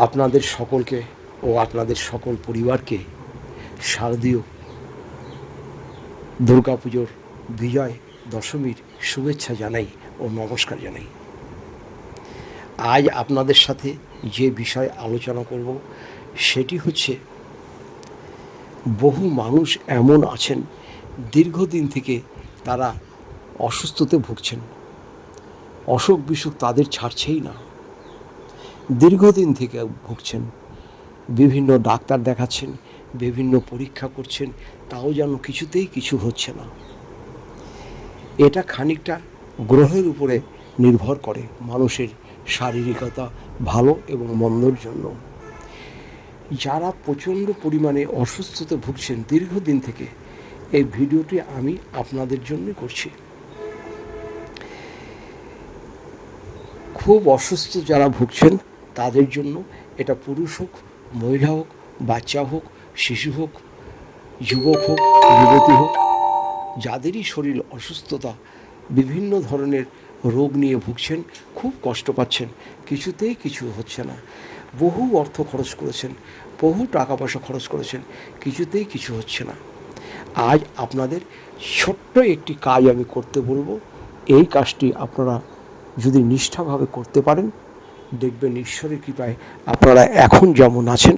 আপনাদের সকলকে ও আপনাদের সকল পরিবারকে শারদীয় দুর্গাপুজোর বিজয় দশমীর শুভেচ্ছা জানাই ও নমস্কার জানাই। আজ আপনাদের সাথে যে বিষয় আলোচনা করব, সেটি হচ্ছে বহু মানুষ এমন আছেন, দীর্ঘদিন থেকে তারা অসুস্থতে ভুগছেন। অসুখ বিসুখ তাদের ছাড়ছেই না। দীর্ঘদিন থেকে ভুগছেন। বিভিন্ন ডাক্তার দেখাচ্ছেন, বিভিন্ন পরীক্ষা করছেন, তাও যেন কিছুতেই কিছু হচ্ছে না। এটা খানিকটা গ্রহের উপরে নির্ভর করে মানুষের শারীরিকতা ভালো এবং মন্দর জন্য। যারা প্রচণ্ড পরিমাণে অসুস্থতে ভুগছেন দীর্ঘদিন থেকে, এই ভিডিওটি আমি আপনাদের জন্য করছি। খুব অসুস্থ যারা ভুগছেন তাদের জন্য এটা পুরুষ হোক, মহিলা হোক, বাচ্চা হোক, শিশু হোক, যুবক হোক, যুবতী হোক, যাদেরই শরীর অসুস্থতা, বিভিন্ন ধরনের রোগ নিয়ে ভুগছেন, খুব কষ্ট পাচ্ছেন, কিছুতেই কিছু হচ্ছে না। বহু অর্থ খরচ করেছেন, বহু টাকা পয়সা খরচ করেছেন, কিছুতেই কিছু হচ্ছে না। আজ আপনাদের ছোট্ট একটি কাজ আমি করতে বলব। এই কাজটি আপনারা যদি নিষ্ঠাভাবে করতে পারেন দেখবেন ঈশ্বরের কৃপায় আপনারা এখন যেমন আছেন,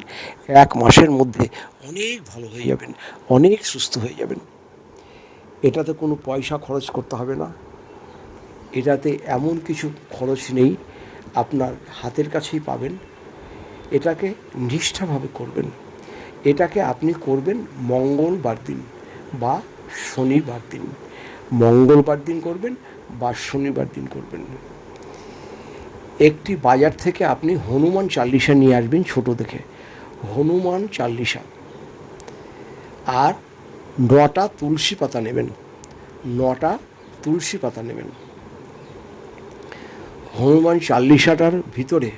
এক মাসের মধ্যে অনেক ভালো হয়ে যাবেন, অনেক সুস্থ হয়ে যাবেন। এটাতে কোনো পয়সা খরচ করতে হবে না। এটাতে এমন কিছু খরচ নেই আপনার হাতের কাছেই পাবেন। এটাকে নিষ্ঠাভাবে করবেন। এটাকে আপনি করবেন মঙ্গলবার দিন বা শনিবার দিন। মঙ্গলবার দিন করবেন বা শনিবার দিন করবেন। একটি বাজার থেকে আপনি হনুমান চাল্লিশা নিয়ে আসবেন ছোট দেখে। হনুমান চাল্লিশা। আর নটা তুলসী পাতা নেবেন। নটা তুলসী পাতা নেবেন। হনুমান চাল্লিশাটার ভিতরে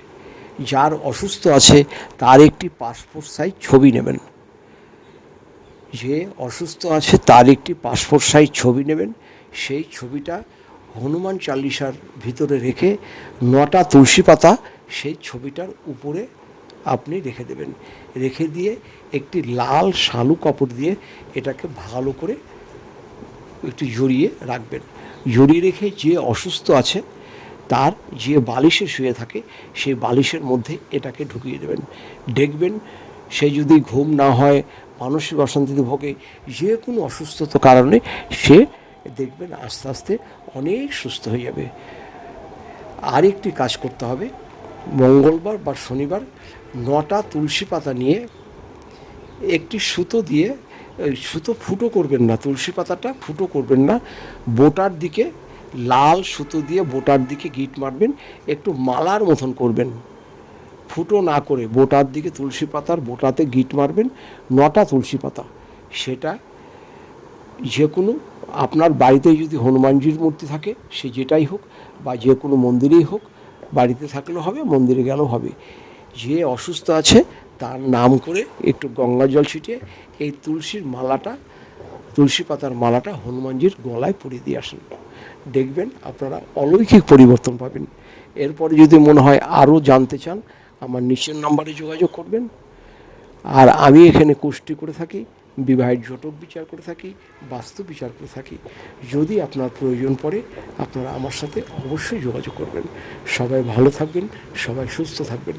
যার অসুস্থ আছে, তার একটি পাসপোর্ট সাইজ ছবি নেবেন। যে অসুস্থ আছে, তার একটি পাসপোর্ট সাইজ ছবি নেবেন। সেই ছবিটা হনুমান চাল্লিশার ভিতরে রেখে নটা তুলসী পাতা সেই ছবিটার উপরে আপনি রেখে দেবেন। রেখে দিয়ে একটি লাল শালু কাপড় দিয়ে এটাকে ভালো করে একটু জড়িয়ে রাখবেন। জড়িয়ে রেখে যে অসুস্থ আছে, তার যে বালিশে শুয়ে থাকে, সেই বালিশের মধ্যে এটাকে ঢুকিয়ে দেবেন। দেখবেন সে যদি ঘুম না হয়, মানসিক অশান্তিতে ভোগে, যে কোনো অসুস্থতার কারণে সে দেখবেন আস্তে আস্তে অনেক সুস্থ হয়ে যাবে। আরেকটি কাজ করতে হবে, মঙ্গলবার বা শনিবার নটা তুলসী পাতা নিয়ে একটি সুতো দিয়ে সুতো ফুটো করবেন না, তুলসী পাতাটা ফুটো করবেন না, বোটার দিকে লাল সুতো দিয়ে বোটার দিকে গিট মারবেন, একটু মালার মতন করবেন। ফুটো না করে বোটার দিকে তুলসী পাতার বোটাতে গিট মারবেন, নটা তুলসী পাতা। সেটা যে কোনো আপনার বাড়িতে যদি হনুমানজির মূর্তি থাকে, সে যেটাই হোক বা যে কোনো মন্দিরেই হোক, বাড়িতে থাকলেও হবে, মন্দিরে গেলেও হবে। যে অসুস্থ আছে, তার নাম করে একটু গঙ্গা জল ছিটিয়ে এই তুলসীর মালাটা, তুলসী পাতার মালাটা হনুমানজির গলায় পরিয়ে দিয়ে আসেন। দেখবেন আপনারা অলৌকিক পরিবর্তন পাবেন। এরপরে যদি মনে হয় আরও জানতে চান, আমার নিচের নাম্বারে যোগাযোগ করবেন। আর আমি এখানে কুষ্টি করে থাকি। বিবাহের জটক বিচার করে থাকি বাস্তু বিচার করে থাকি। যদি আপনার প্রয়োজন পড়ে, আপনারা আমার সাথে অবশ্যই যোগাযোগ করবেন। সবাই ভালো থাকবেন, সবাই সুস্থ থাকবেন।